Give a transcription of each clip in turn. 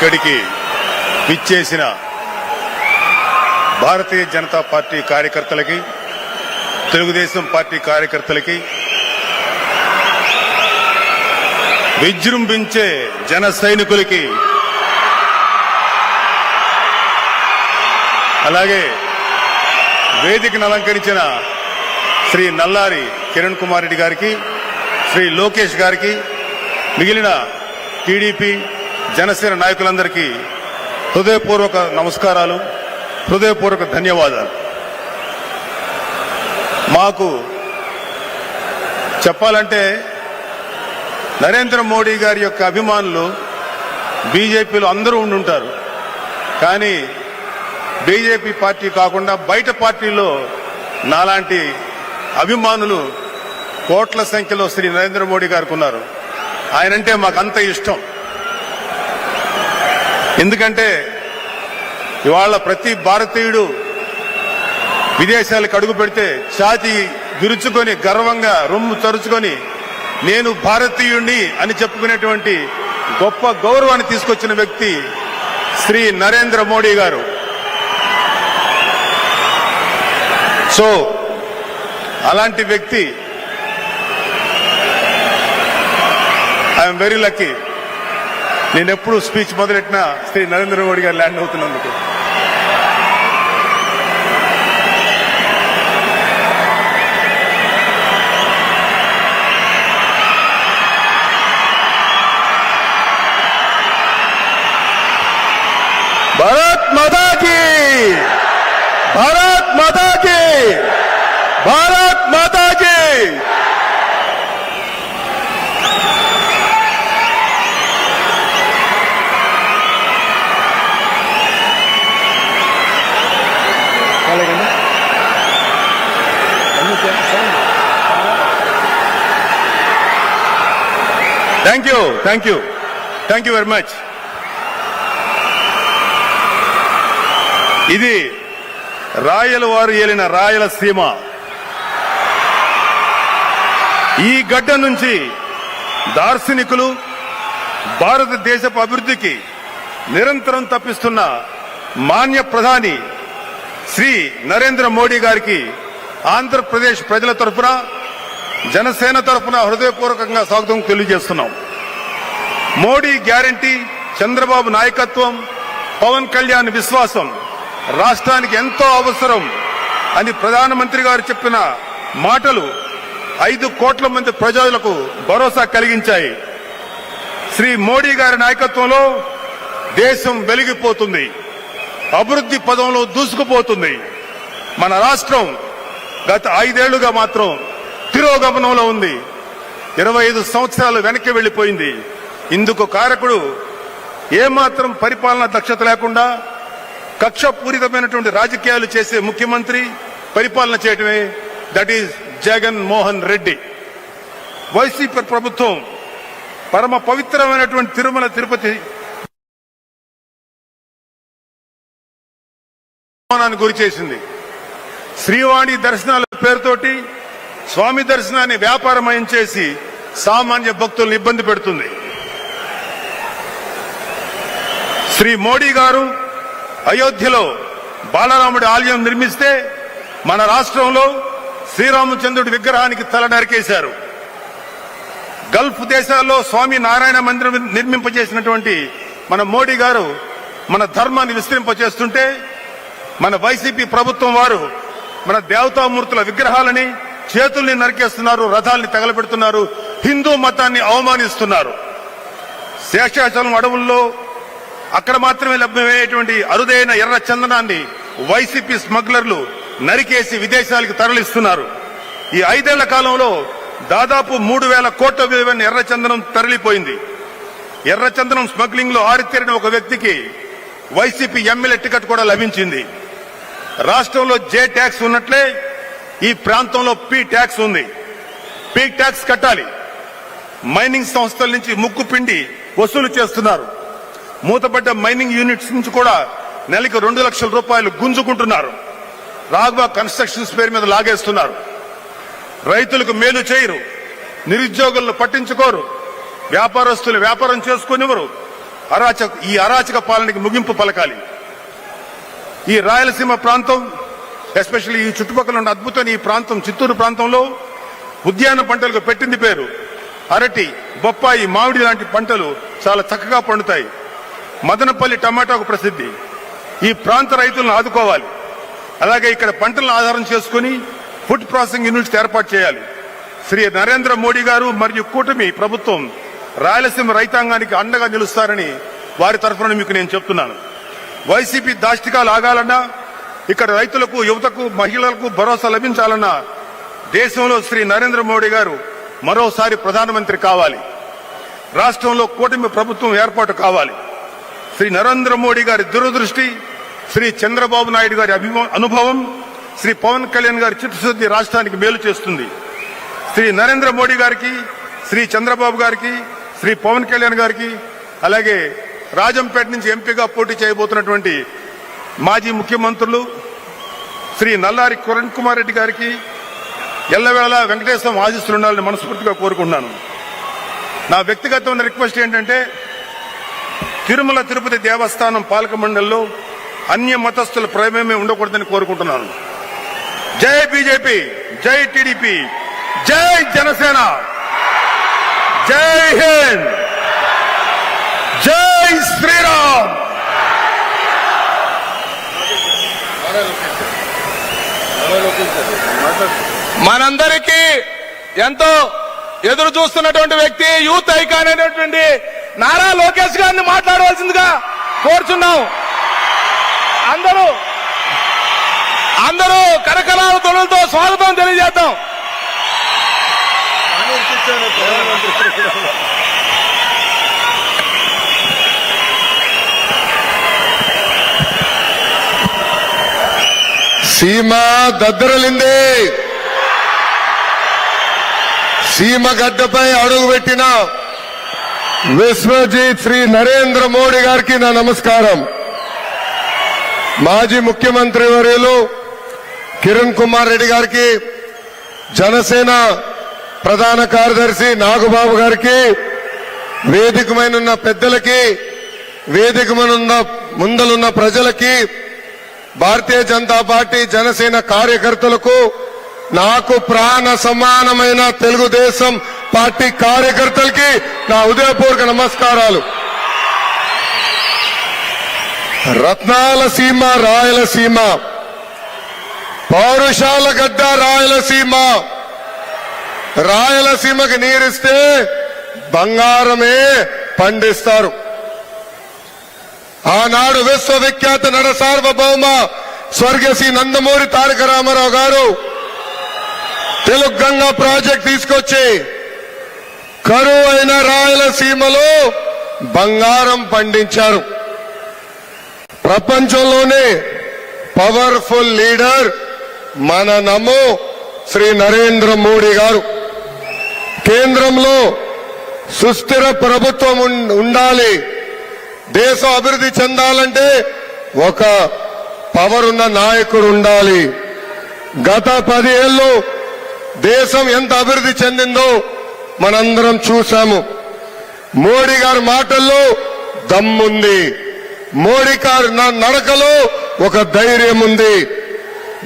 ఇక్కడికి విచ్చేసిన భారతీయ జనతా పార్టీ కార్యకర్తలకి తెలుగుదేశం పార్టీ కార్యకర్తలకి విజృంభించే జన సైనికులకి అలాగే వేదికను అలంకరించిన శ్రీ నల్లారి కిరణ్ కుమార్ రెడ్డి గారికి శ్రీ లోకేష్ గారికి మిగిలిన టీడీపీ జనసేన నాయకులందరికీ హృదయపూర్వక నమస్కారాలు హృదయపూర్వక ధన్యవాదాలు. మాకు చెప్పాలంటే నరేంద్ర మోడీ గారి యొక్క అభిమానులు బీజేపీలో అందరూ ఉండుంటారు. కానీ బీజేపీ పార్టీ కాకుండా బయట పార్టీలో నాలాంటి అభిమానులు కోట్ల సంఖ్యలో శ్రీ నరేంద్ర మోడీ గారికి ఉన్నారు. ఆయనంటే మాకు అంత ఇష్టం. ఎందుకంటే ఇవాళ ప్రతి భారతీయుడు విదేశాలకు అడుగు పెడితే ఛాతి దురుచుకొని గర్వంగా రొమ్ము తరుచుకొని నేను భారతీయుణ్ణి అని చెప్పుకునేటువంటి గొప్ప గౌరవాన్ని తీసుకొచ్చిన వ్యక్తి శ్రీ నరేంద్ర మోడీ గారు. సో అలాంటి వ్యక్తి ఐఎమ్ వెరీ లక్కీ. నేను ఎప్పుడు స్పీచ్ మొదలెట్టినా శ్రీ నరేంద్ర మోడీ గారు ల్యాండ్ అవుతున్నందుకు. భారత్ మాతాకి భారత్ మాతాకి భారత్ మాతాకి thank you thank you thank you very much ఇది రాయల వారు ఏలిన రాయలసీమ ఈ గడ్డ నుంచి దార్శనికులు భారతదేశపు అభివృద్ధికి నిరంతరం తప్పిస్తున్న మాన్య ప్రధాని శ్రీ నరేంద్ర మోడీ గారికి ఆంధ్రప్రదేశ్ ప్రజల తరఫున జనసేన తరఫున హృదయపూర్వకంగా స్వాగతం తెలియజేస్తున్నాం. మోడీ గ్యారంటీ చంద్రబాబు నాయకత్వం పవన్ కళ్యాణ్ విశ్వాసం. రాష్ట్రానికి ఎంతో అవసరం అని ప్రధానమంత్రి గారు చెప్పిన మాటలు ఐదు కోట్ల మంది ప్రజలకు భరోసా కలిగించాయి. శ్రీ మోడీ గారి నాయకత్వంలో దేశం వెలిగిపోతుంది. అభివృద్ధి పదంలో దూసుకుపోతుంది. మన రాష్ట్రం గత ఐదేళ్ళుగా మాత్రం తిరోగమనంలో ఉంది. ఇరవై ఐదు సంవత్సరాలు వెనక్కి వెళ్ళిపోయింది ఇందుకు కారకుడు ఏమాత్రం పరిపాలన దక్షత లేకుండా కక్షపూరితమైనటువంటి రాజకీయాలు చేసే ముఖ్యమంత్రి పరిపాలన చేయటమే that is Jagan Mohan Reddy. YCP ప్రభుత్వం పరమ పవిత్రమైనటువంటి తిరుమల తిరుపతి అవమానానికి గురి చేసింది. శ్రీవాణి దర్శనాల పేరుతోటి స్వామి దర్శనాన్ని వ్యాపారమయం చేసి సామాన్య భక్తులను ఇబ్బంది పెడుతుంది. శ్రీ మోడీ గారు అయోధ్యలో బాలరాముడి ఆలయం నిర్మిస్తే మన రాష్ట్రంలో శ్రీరామచంద్రుడి విగ్రహానికి తల నరికేశారు. గల్ఫ్ దేశాల్లో స్వామి నారాయణ మందిరం నిర్మింపజేసినటువంటి మన మోడీ గారు మన ధర్మాన్ని విస్తరింపజేస్తుంటే మన వైసీపీ ప్రభుత్వం వారు మన దేవతామూర్తుల విగ్రహాలని చేతుల్ని నరికేస్తున్నారు రథాల్ని తగలబెడుతున్నారు హిందూ మతాన్ని అవమానిస్తున్నారు. శేషాచలం అడవుల్లో అక్కడ మాత్రమే లభ్యమయ్యేటువంటి అరుదైన ఎర్ర చందనాన్ని వైసీపీ స్మగ్లర్లు నరికేసి విదేశాలకు తరలిస్తున్నారు. ఈ ఐదేళ్ళ కాలంలో దాదాపు మూడు వేల కోట్ల విలువైన ఎర్ర చందనం తరలిపోయింది. ఎర్రచందనం స్మగ్లింగ్లో ఆరితేరిన ఒక వ్యక్తికి వైసీపీ ఎమ్మెల్యే టికెట్ కూడా లభించింది. రాష్ట్రంలో జే ట్యాక్స్ ఉన్నట్లే ఈ ప్రాంతంలో పి ట్యాక్స్ ఉంది. పి ట్యాక్స్ కట్టాలి. మైనింగ్ సంస్థల నుంచి ముక్కు పిండి వసూలు చేస్తున్నారు. మూతపడ్డ మైనింగ్ యూనిట్స్ నుంచి కూడా నెలకి రెండు లక్షల రూపాయలు గుంజుకుంటున్నారు. రాఘవ కన్స్ట్రక్షన్స్ పేరు మీద లాగేస్తున్నారు. రైతులకు మేలు చేయరు. నిరుద్యోగులను పట్టించుకోరు. వ్యాపారస్తులు వ్యాపారం చేసుకునివ్వరు అరాచక ఈ అరాచక పాలనకి ముగింపు పలకాలి. ఈ రాయలసీమ ప్రాంతం ఎస్పెషల్లీ ఈ చుట్టుపక్కల ఉన్న అద్భుతమైన ఈ ప్రాంతం చిత్తూరు ప్రాంతంలో ఉద్యాన పంటలకు పెట్టింది పేరు. అరటి బొప్పాయి మామిడి లాంటి పంటలు చాలా చక్కగా పండుతాయి. మదనపల్లి టమాటాకు ప్రసిద్ధి. ఈ ప్రాంత రైతులను ఆదుకోవాలి. అలాగే ఇక్కడ పంటలను ఆధారం చేసుకుని ఫుడ్ ప్రాసెసింగ్ యూనిట్స్ ఏర్పాటు చేయాలి. శ్రీ నరేంద్ర మోడీ గారు మరియు కూటమి ప్రభుత్వం రాయలసీమ రైతాంగానికి అండగా నిలుస్తారని వారి తరఫున మీకు నేను చెప్తున్నాను. వైసీపీ దాష్టికాలు ఆగాలన్నా ఇక్కడ రైతులకు యువతకు మహిళలకు భరోసా లభించాలన్నా దేశంలో శ్రీ నరేంద్ర మోడీ గారు మరోసారి ప్రధానమంత్రి కావాలి. రాష్ట్రంలో కూటమి ప్రభుత్వం ఏర్పాటు కావాలి. శ్రీ నరేంద్ర మోడీ గారి దురదృష్టి శ్రీ చంద్రబాబు నాయుడు గారి అభిమ- అనుభవం శ్రీ పవన్ కళ్యాణ్ గారి చిత్తశుద్ధి రాష్ట్రానికి మేలు చేస్తుంది. శ్రీ నరేంద్ర మోడీ గారికి శ్రీ చంద్రబాబు గారికి శ్రీ పవన్ కళ్యాణ్ గారికి అలాగే రాజంపేట నుంచి ఎంపీగా పోటీ చేయబోతున్నటువంటి మాజీ ముఖ్యమంత్రులు శ్రీ నల్లారి కిరణ్ కుమార్ రెడ్డి గారికి ఎల్లవేళ వెంకటేశ్వరం ఆశిస్తులు ఉండాలని మనస్ఫూర్తిగా కోరుకుంటున్నాను. నా వ్యక్తిగతమైన రిక్వెస్ట్ ఏంటంటే తిరుమల తిరుపతి దేవస్థానం పాలక మండలిలో అన్య మతస్థుల ప్రమేయమే ఉండకూడదని కోరుకుంటున్నాను. జై బీజేపీ జై టీడీపీ జై జనసేన జై హింద్ జై శ్రీరామ్. మనందరికీ ఎంతో ఎదురు చూస్తున్నటువంటి వ్యక్తి యూత్ ఐకాన్ అనేటువంటి నారా లోకేష్ గారిని మాట్లాడవలసిందిగా కోరుచున్నాం. అందరూ అందరూ కరకరాల తొలులతో స్వాగతం తెలియజేద్దాం. సీమ దద్దరలింది. సీమ గడ్డపై అడుగు పెట్టినా. విశ్వజిత్ శ్రీ నరేంద్ర మోడీ గారికి నా నమస్కారం. మాజీ ముఖ్యమంత్రి వర్యులు కిరణ్ కుమార్ రెడ్డి గారికి జనసేన ప్రధాన కార్యదర్శి నాగబాబు గారికి వేదికమైనున్న పెద్దలకి వేదికమనున్న ముందలున్న ప్రజలకి భారతీయ జనతా పార్టీ జనసేన కార్యకర్తలకు నాకు ప్రాణ సమానమైన తెలుగుదేశం పార్టీ కార్యకర్తలకి నా ఉదయపూర్వక నమస్కారాలు. రత్నాల సీమ రాయలసీమ పౌరుషాల గడ్డ రాయలసీమ రాయలసీమకి నీరిస్తే బంగారమే పండిస్తారు. ఆనాడు విశ్వవిఖ్యాత నడ సార్వభౌమ స్వర్గశ్రీ నందమూరి తారక రామారావు గారు తెలుగు గంగా ప్రాజెక్ట్ తీసుకొచ్చి కరువు అయిన రాయలసీమలో బంగారం పండించారు. ప్రపంచంలోనే పవర్ఫుల్ లీడర్ మన నమో శ్రీ నరేంద్ర మోడీ గారు. కేంద్రంలో సుస్థిర ప్రభుత్వం ఉం- ఉండాలి. దేశం అభివృద్ధి చెందాలంటే ఒక పవర్ ఉన్న నాయకుడు ఉండాలి. గత పదేళ్ళు దేశం ఎంత అభివృద్ధి చెందిందో మనందరం చూశాము. మోడీ గారి మాటల్లో దమ్ముంది. మోడీ గారి నడకలో ఒక ధైర్యం ఉంది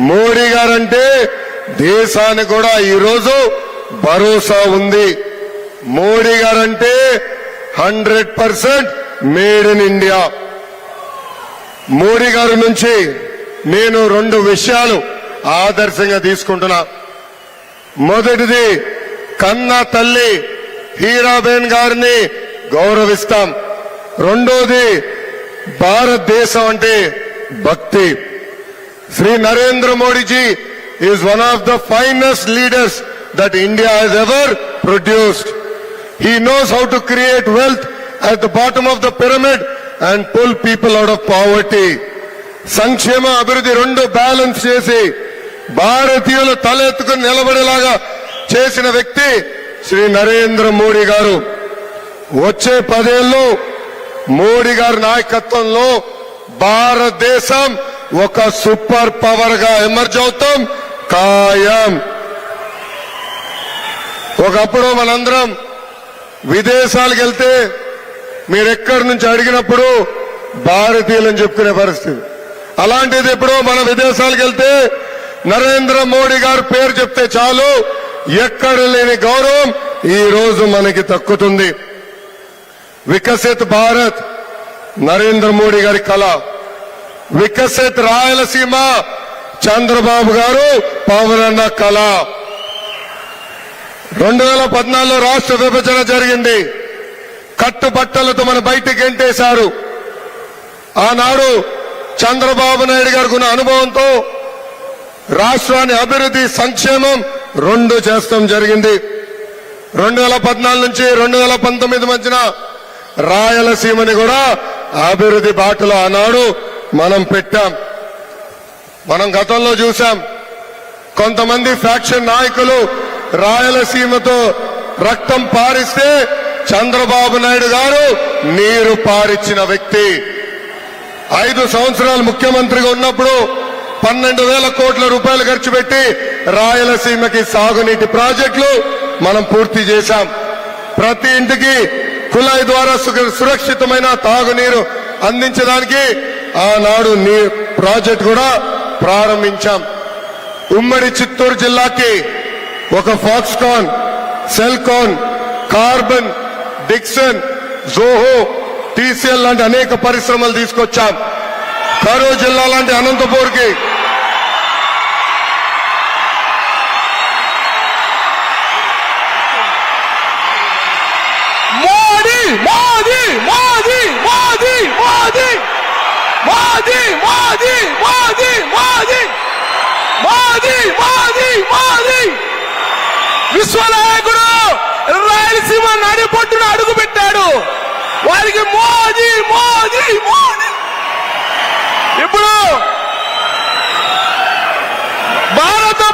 మోడీ గారంటే దేశానికి కూడా ఈరోజు భరోసా ఉంది. Modi guarantee hundred percent made in India. Modi గారి నుంచి నేను రెండు విషయాలు ఆదర్శంగా తీసుకుంటున్నా. మొదటిది కన్న తల్లి హీరాబేన్ గారిని గౌరవిస్తాం. రెండోది భారతదేశం అంటే భక్తి. Shri Narendra Modiji is one of the finest leaders that India has ever produced he knows how to create wealth at the bottom of the pyramid and pull people out of poverty సంక్షేమ అభివృద్ధి రెండు balance చేసి భారతీయులు తలెత్తుకుని నిలబడేలాగా చేసిన వ్యక్తి శ్రీ నరేంద్ర మోడీ గారు. వచ్చే పదేళ్ళు మోడీ గారి నాయకత్వంలో భారతదేశం ఒక సూపర్ పవర్గా ఎమర్జ్ అవుతాం ఖాయం. ఒకప్పుడు మనందరం విదేశాలకు వెళ్తే మీరు ఎక్కడి నుంచి అడిగినప్పుడు భారతీయులని చెప్పుకునే పరిస్థితి. అలాంటిది ఇప్పుడు మన విదేశాలకు వెళ్తే నరేంద్ర మోడీ గారు పేరు చెప్తే చాలు ఎక్కడ లేని గౌరవం ఈ రోజు మనకి దక్కుతుంది. వికసిత్ భారత్ నరేంద్ర మోడీ గారి కళ. వికసిత్ రాయలసీమ చంద్రబాబు గారు పవనన్న కళ. రెండు వేల పద్నాలుగులో రాష్ట్ర విభజన జరిగింది. కట్టుబట్టలతో మన బయటికి ఎంటేశారు ఆనాడు చంద్రబాబు నాయుడు గారికి ఉన్న అనుభవంతో రాష్ట్రాన్ని అభివృద్ధి సంక్షేమం రెండు చేస్తాం జరిగింది. రెండు వేల పద్నాలుగు నుంచి రెండు వేల పంతొమ్మిది మధ్యన రాయలసీమని కూడా అభివృద్ధి బాటలో ఆనాడు మనం పెట్టాం. మనం గతంలో చూసాం కొంతమంది ఫ్యాక్షన్ నాయకులు రాయలసీమతో రక్తం పారిస్తే చంద్రబాబు నాయుడు గారు నీరు పారిచ్చిన వ్యక్తి. ఐదు సంవత్సరాలు ముఖ్యమంత్రిగా ఉన్నప్పుడు పన్నెండు వేల కోట్ల రూపాయలు ఖర్చు పెట్టి రాయలసీమకి సాగునీటి ప్రాజెక్టులు మనం పూర్తి చేశాం. ప్రతి ఇంటికి కుళాయి ద్వారా సురక్షితమైన తాగునీరు అందించడానికి ఆనాడు నీ ప్రాజెక్ట్ కూడా ప్రారంభించాం. ఉమ్మడి చిత్తూరు జిల్లాకి ఒక ఫాక్స్కాన్ సెల్కాన్ కార్బన్ డిక్సన్ జోహో టీసీఎల్ లాంటి అనేక పరిశ్రమలు తీసుకొచ్చాం. కరూరు జిల్లా లాంటి అనంతపూర్కి మోదీ మోదీ మోదీ మోదీ మోదీ మోదీ మోదీ మోదీ మోదీ మోదీ మోదీ విశ్వనాయకుడు రాయలసీమ నడిపొట్టును అడుగు పెట్టాడు వారికి మోదీ మోదీ మోదీ ఇప్పుడు